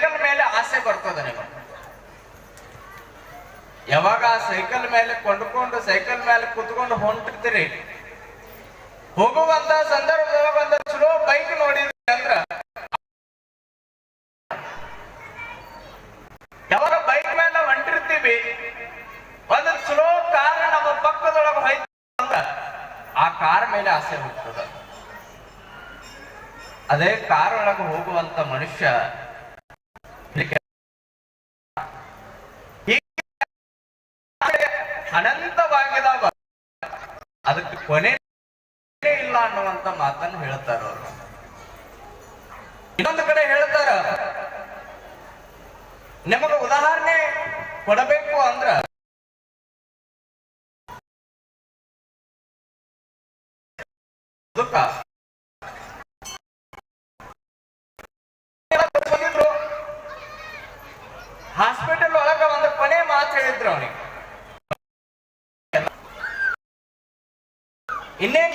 Cycle ಮೇಲೆ ಆಸೆ ಬರ್ತದೆ ನಿಮಗೆ. ಯಾವಾಗ ಆ ಸೈಕಲ್ ಮೇಲೆ ಕೊಂಡ್ಕೊಂಡು ಸೈಕಲ್ ಮೇಲೆ ಕುತ್ಕೊಂಡು ಹೊಂಟಿರ್ತೀರಿ ಹೋಗುವಂತ ಸಂದರ್ಭದೊಳಗ ಒಂದು ಚಲೋ ಬೈಕ್ ನೋಡಿದ್ರಿ ಅಂದ್ರ. ಯಾವಾಗ ಬೈಕ್ ಮೇಲೆ ಹೊಂಟಿರ್ತೀವಿ? ಒಂದು ಚಲೋ ಕಾರ್ ನಮ್ಮ ಪಕ್ಕದೊಳಗ ಆ ಕಾರ್ ಮೇಲೆ ಆಸೆ ಹೋಗ್ತದ. ಅದೇ ಕಾರ್ ಒಳಗ ಹೋಗುವಂತ ಮನುಷ್ಯ ಅನಂತವಾಗಿದಾವ. ಅದಕ್ಕೆ ಕೊನೆ ಇಲ್ಲ ಅನ್ನುವಂತ ಮಾತನ್ನು ಹೇಳ್ತಾರ ಅವರು. ಇನ್ನೊಂದು ಕಡೆ ಹೇಳ್ತಾರ, ನಿಮಗೆ ಉದಾಹರಣೆ ಕೊಡಬೇಕು ಅಂದ್ರ ದುಃಖ ಹಾಸ್ಪಿಟಲ್ ಒಳಗ ಒಂದು ಕೊನೆ ಮಾತು ಹೇಳಿದ್ರು ಅವನಿಗೆ ಇನ್ನೇನ್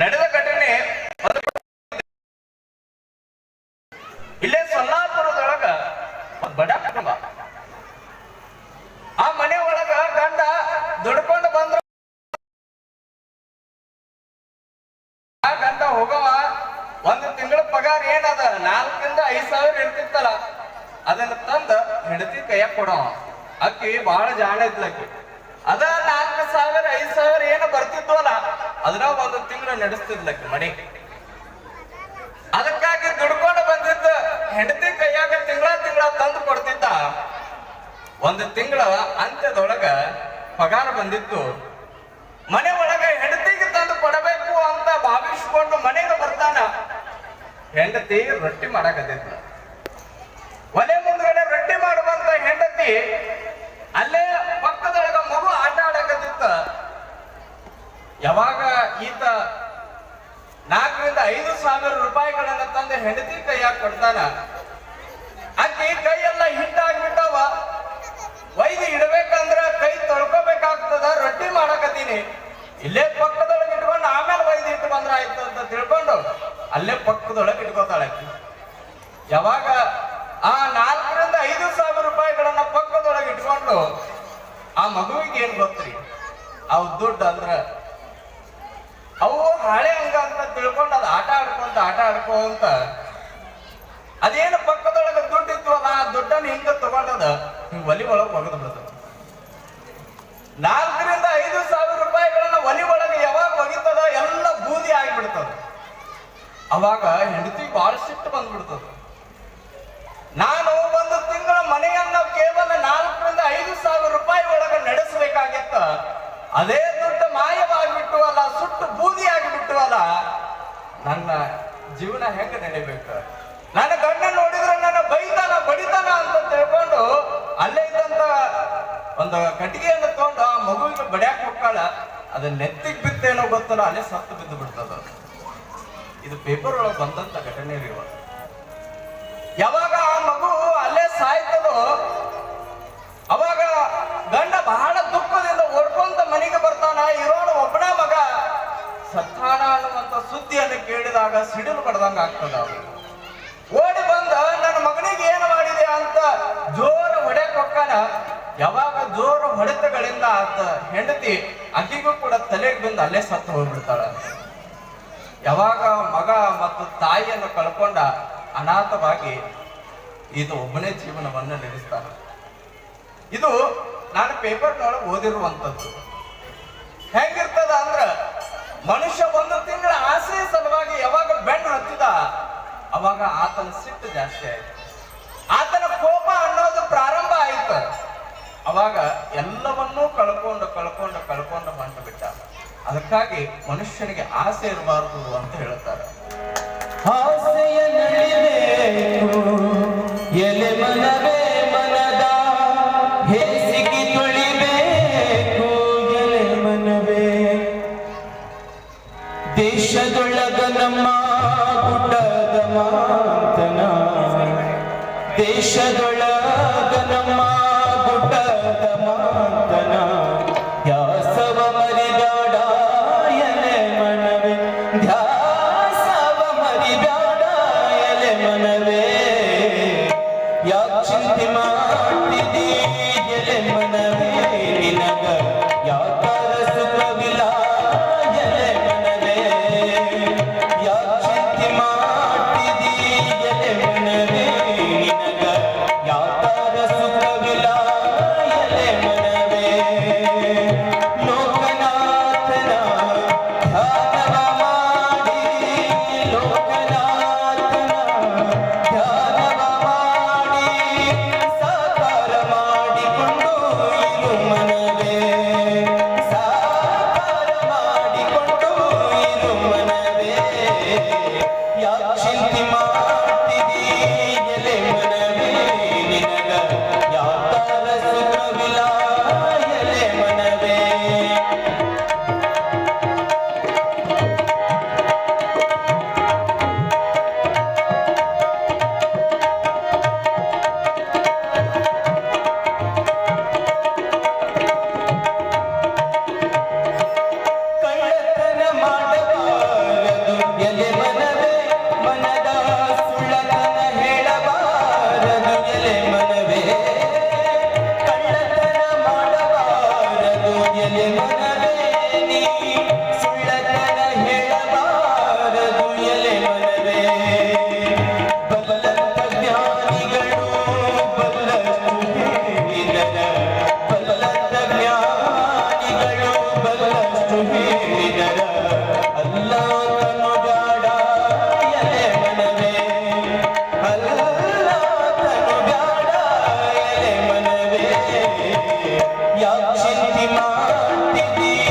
ನಡೆದ ಘಟನೆ ಇಲ್ಲೇ ಸೊಲ್ಲಾಪುರದೊಳಗ ಬಡ ಕುಟುಂಬ. ಆ ಮನೆ ಒಳಗ ಗಂಡ ದುಡ್ಕೊಂಡು ಬಂದ್ರ. ಆ ಗಂಡ ಹೋಗವ ಒಂದು ತಿಂಗಳ ಪಗಾರ ಏನದ? ನಾಲ್ಕರಿಂದ ಐದ್ ಸಾವಿರ ಇರ್ತಿತ್ತಲ್ಲ. ಅದನ್ನ ತಂದ ಹೆಂಡತಿ ಕೈಯಾಗ ಕೊಡವ. ಅಕ್ಕಿ ಬಹಳ ಜಾಣ ಇದ್ಲಕ್ಕಿ ಅದ ನಾಲ್ಕು ಸಾವಿರ, ಐದ್ ಸಾವಿರ ಏನು ಬರ್ತಿದ್ವಲ್ಲ? ಅದನ್ನ ಒಂದು ತಿಂಗಳು ನಡೆಸ್ತಿದ್ಲಕ್ಕೆ ಮನೆ ಅದಕ್ಕಾಗಿ ದುಡ್ಕೊಂಡು ಬಂದಿದ್ದ ಹೆಂಡತಿ ಕೈಯಾಗ ತಿಂಗಳ ತಿಂಗಳ ತಂದು ಕೊಡ್ತಿದ್ದ. ಒಂದು ತಿಂಗಳ ಅಂತ್ಯದೊಳಗ ಪಗಾರ ಬಂದಿತ್ತು. ಮನೆ ಒಳಗೆ ಹೆಂಡತಿಗೆ ತಂದು ಕೊಡಬೇಕು ಅಂತ ಭಾವಿಸ್ಕೊಂಡು ಮನೆಗೆ ಬರ್ತಾನ. ಹೆಂಡತಿ ರೊಟ್ಟಿ ಮಾಡಕತ್ತಿತ್ತು ಒಲೆ ಮುಂದ್ಗಡೆ ರೊಟ್ಟಿ ಮಾಡುವಂತ ಹೆಂಡತಿ ಅಲ್ಲೇ ಪಕ್ಕದೊಳಗ ಮಗು ಆಟ ಆಡಕತ್ತಿತ್ತ ಯಾವಾಗ ಈತ ನಾಲ್ಕರಿಂದ ಐದು ಸಾವಿರ ರೂಪಾಯಿಗಳನ್ನ ತಂದೆ ಹೆಂಡತಿ ಕೈಯಾಗ ಕೊಡ್ತಾನ ಅಕ್ಕಿ ಕೈ ಎಲ್ಲ ಹಿಟ್ಟಾಗ್ಬಿಟ್ಟವ ಒಯ್ದು ಇಡಬೇಕಂದ್ರ ಕೈ ತೊಳ್ಕೊಬೇಕಾಗ್ತದ, ರೊಟ್ಟಿ ಮಾಡಕತ್ತೀನಿ. ಇಲ್ಲೇ ಪಕ್ಕದೊಳಗೆ ಇಟ್ಕೊಂಡು ಆಮೇಲೆ ಒಯ್ದು ಇಟ್ಟು ಬಂದ್ರ ಆಯ್ತು ಅಂತ ತಿಳ್ಕೊಂಡು ಅಲ್ಲೇ ಪಕ್ಕದೊಳಗೆ ಇಟ್ಕೋತಾಳೆ ಆಕಿ. ಯಾವಾಗ ಆ ನಾಲ್ಕರಿಂದ ಐದು ಸಾವಿರ ರೂಪಾಯಿಗಳನ್ನ ಪಕ್ಕದೊಳಗೆ ಇಟ್ಕೊಂಡು ಆ ಮಗುವಿಗೆ ಏನ್ ಗೊತ್ತ್ರಿ? ಅವ್ ದುಡ್ಡು ಅಂದ್ರ ಅವು ಹಳೆ ಅಂಗ ಅಂತ ತಿಳ್ಕೊಂಡು ಅದು ಆಟ ಆಡ್ಕೊಂತ ಆಟ ಆಡ್ಕೊಂತ ಅದೇನು ಪಕ್ಕದೊಳಗೆ ದುಡ್ಡು ಇದ್ವಲ್ಲ, ಆ ದುಡ್ಡನ್ನು ಹಿಂಗ ತಗೊಂಡದ, ಹಿಂಗ್ ಒಲಿ ಒಳಗೆ ಒಗದು ಬಿಡ್ತದ. ನಾಲ್ಕರಿಂದ ಐದು ಸಾವಿರ ರೂಪಾಯಿಗಳನ್ನ ಒಲಿ ಒಳಗೆ ಯಾವಾಗ ಒಗಿತದ ಎಲ್ಲ ಬೂದಿ ಆಗಿಬಿಡ್ತದ. ಅವಾಗ ಹೆಂಡತಿ ಬಹಳ ಸಿಟ್ಟು ಬಂದ್ಬಿಡ್ತದ. ನಾನು ಒಂದು ತಿಂಗಳ ಮನೆಯನ್ನ ಕೇವಲ ನಾಲ್ಕರಿಂದ ಐದು ಸಾವಿರ ರೂಪಾಯಿ ಒಳಗೆ ನಡೆಸಬೇಕಾಗಿತ್ತ. ಅದೇ ದುಡ್ಡು ಮಾಯವಾಗಿಬಿಟ್ಟು ಅಲ್ಲ ಸುಟ್ಟು ಬೂದಿಯಾಗಿ ಬಿಟ್ಟುವಲ್ಲ, ನನ್ನ ಜೀವನ ಹೆಂಗ ನಡಿಬೇಕು? ನನ್ನ ಗಂಡ ನೋಡಿದ್ರೆ ನನ್ನ ಬೈತಾನ, ಬಡಿತಾನ ಅಂತ ತಿಳ್ಕೊಂಡು ಅಲ್ಲೇ ಇದ್ದಂತ ಒಂದು ಕಟ್ಟಿಗೆಯನ್ನು ತಗೊಂಡು ಆ ಮಗುವಿಗೆ ಬಡಿಯಾಕ ಹೋಗ್ತಾಳ. ಅದ ನೆತ್ತಿಗೆ ಬಿತ್ತೇನೋ ಗೊತ್ತಲ್ಲ, ಅಲ್ಲೇ ಸತ್ತು ಬಿದ್ದು ಬಿಡ್ತದ. ಇದು ಪೇಪರ್ ಒಳಗೆ ಬಂದಂತ ಘಟನೆ ಇವತ್ತು ಯಾವಾಗ ಆ ಮಗು ಅಲ್ಲೇ ಸಾಯ್ತದೋ ಅವಾಗ ಗಂಡ ಬಹಳ ದುಃಖದಿಂದ ಓಡ್ಕೊಂತ ಮನೆಗೆ ಬರ್ತಾನ ಇರೋಣ ಒಬ್ಬನ ಮಗ ಸತ್ತಾನ ಅನ್ನುವಂತ ಸುದ್ದಿಯನ್ನು ಕೇಳಿದಾಗ ಸಿಡಿಲು ಪಡೆದಂಗ ಆಗ್ತದ. ಓಡಿ ಬಂದ, ನನ್ನ ಮಗನಿಗೆ ಏನು ಮಾಡಿದೆ? ಅಂತ ಜೋರು ಹೊಡೆಯಕ್ ಹೊಕ್ಕಾನ ಯಾವಾಗ ಜೋರು ಹೊಡೆತಗಳಿಂದ ಆತ ಹೆಂಡತಿ ಅಕ್ಕಿಗೂ ಕೂಡ ತಲೆಗೆ ಬಂದು ಅಲ್ಲೇ ಸತ್ತು ಹೋಗ್ಬಿಡ್ತಾಳ. ಯಾವಾಗ ಮಗ ಮತ್ತು ತಾಯಿಯನ್ನು ಕಳ್ಕೊಂಡ ಅನಾಥವಾಗಿ ಇದು ಒಬ್ಬನೇ ಜೀವನವನ್ನು ನಡೆಸ್ತಾನೆ. ಇದು ನಾನು ಪೇಪರ್ನೊಳಗೆ ಓದಿರುವಂಥದ್ದು. ಹೆಂಗಿರ್ತದ ಅಂದ್ರ ಮನುಷ್ಯ ಒಂದು ತಿಂಗಳ ಆಸೆ ಸಲುವಾಗಿ ಯಾವಾಗ ಬೆನ್ನು ಹತ್ತಿದ, ಅವಾಗ ಆತನ ಸಿಟ್ಟು ಜಾಸ್ತಿ ಆಯ್ತು. ಆತನ ಕೋಪ ಅನ್ನೋದು ಪ್ರಾರಂಭ ಆಯ್ತು. ಅವಾಗ ಎಲ್ಲವನ್ನೂ ಕಳ್ಕೊಂಡು ಕಳ್ಕೊಂಡು ಕಳ್ಕೊಂಡು ಹೊಂಟು ಬಿಟ್ಟ. ಅದಕ್ಕಾಗಿ ಮನುಷ್ಯನಿಗೆ ಆಸೆ ಇರಬಾರದು ಅಂತ ಹೇಳ್ತಾರೆ. ಆಸೆಯ ನಡೆಯ দিদি দিদি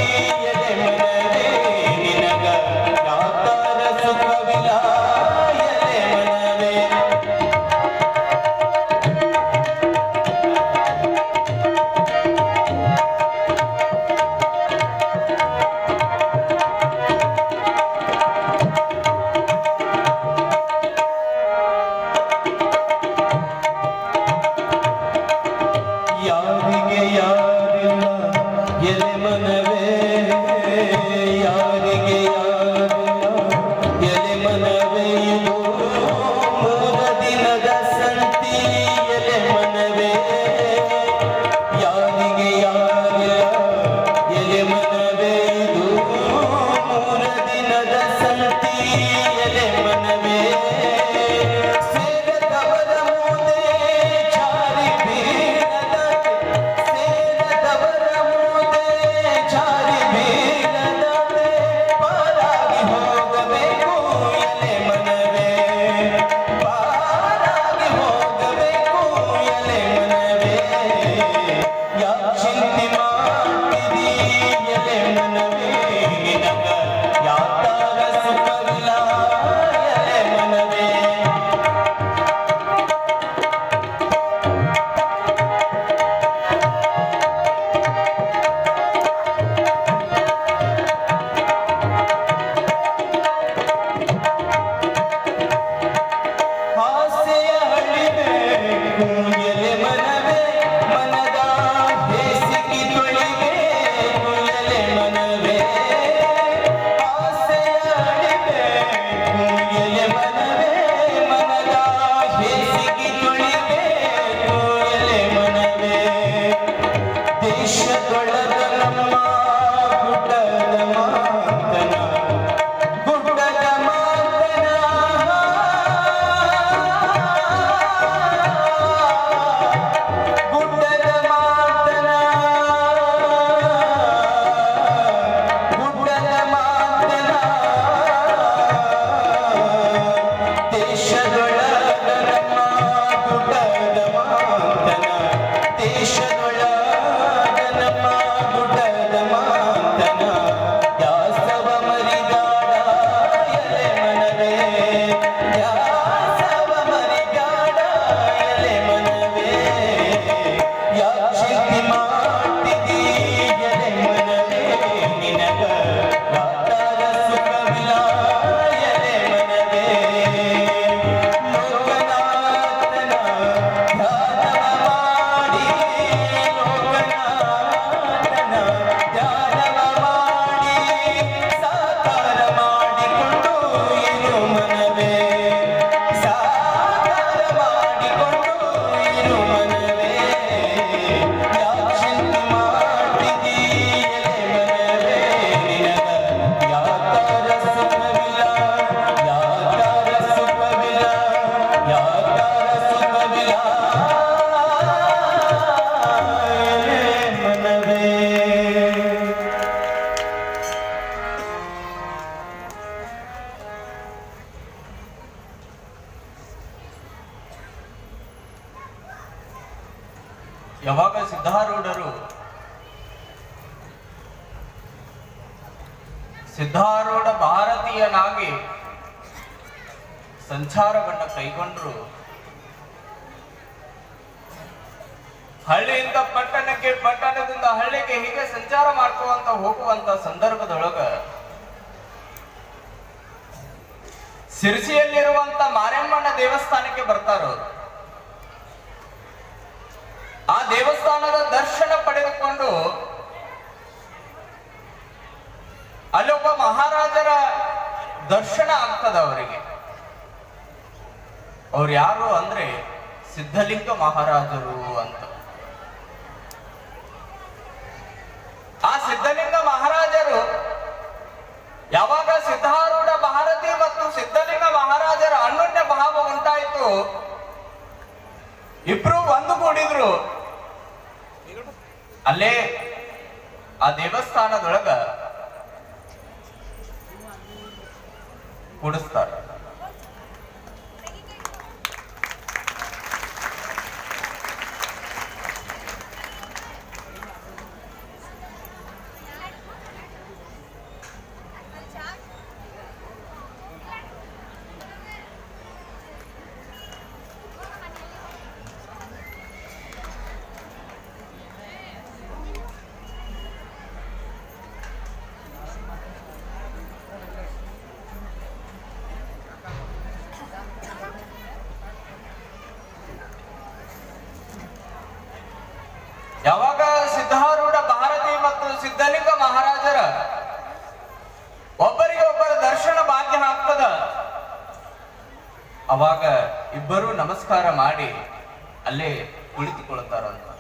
Yeah. ಯಾವಾಗ ಸಿದ್ಧಾರೂಢರು ಸಿದ್ಧಾರೂಢ ಭಾರತೀಯನಾಗಿ ಸಂಚಾರವನ್ನು ಕೈಗೊಂಡರು. ಹಳ್ಳಿಯಿಂದ ಪಟ್ಟಣಕ್ಕೆ ಪಟ್ಟಣದಿಂದ ಹಳ್ಳಿಗೆ ಹೀಗೆ ಸಂಚಾರ ಮಾಡ್ಕೋವಂತ ಹೋಗುವಂತ ಸಂದರ್ಭದೊಳಗ ಸಿರಿಸಿಯಲ್ಲಿರುವಂತ ಮಾರಮ್ಮನ ದೇವಸ್ಥಾನಕ್ಕೆ ಬರ್ತಾರ? ಆ ದೇವಸ್ಥಾನದ ದರ್ಶನ ಪಡೆದುಕೊಂಡು ಅಲ್ಲೊಬ್ಬ ಮಹಾರಾಜರ ದರ್ಶನ ಆಗ್ತದ ಅವರಿಗೆ. ಅವ್ರು ಯಾರು ಅಂದ್ರೆ ಸಿದ್ಧಲಿಂಗ ಮಹಾರಾಜರು ಅಂತ. ಆ ಸಿದ್ಧಲಿಂಗ ಮಹಾರಾಜರು ಯಾವಾಗ ಸಿದ್ಧಾರೂಢ ಭಾರತಿ ಮತ್ತು ಸಿದ್ಧಲಿಂಗ ಮಹಾರಾಜರ ಅನ್ಯೋನ್ಯ ಭಾವ ಉಂಟಾಯಿತು, ಇಬ್ರು ಒಂದುಗೂಡಿದ್ರು. ಅಲ್ಲೇ ಆ ದೇವಸ್ಥಾನದೊಳಗ ಕೂಡಿಸ್ತಾರೆ ಯಾವಾಗ ಸಿದ್ಧಾರೂಢ ಭಾರತಿ ಮತ್ತು ಸಿದ್ಧಲಿಂಗ ಮಹಾರಾಜರ ಒಬ್ಬರಿಗೆ ಒಬ್ಬರ ದರ್ಶನ ಭಾಗ್ಯ ಆಗ್ತದ. ಅವಾಗ ಇಬ್ಬರು ನಮಸ್ಕಾರ ಮಾಡಿ ಅಲ್ಲೇ ಕುಳಿತುಕೊಳ್ತಾರಂತ.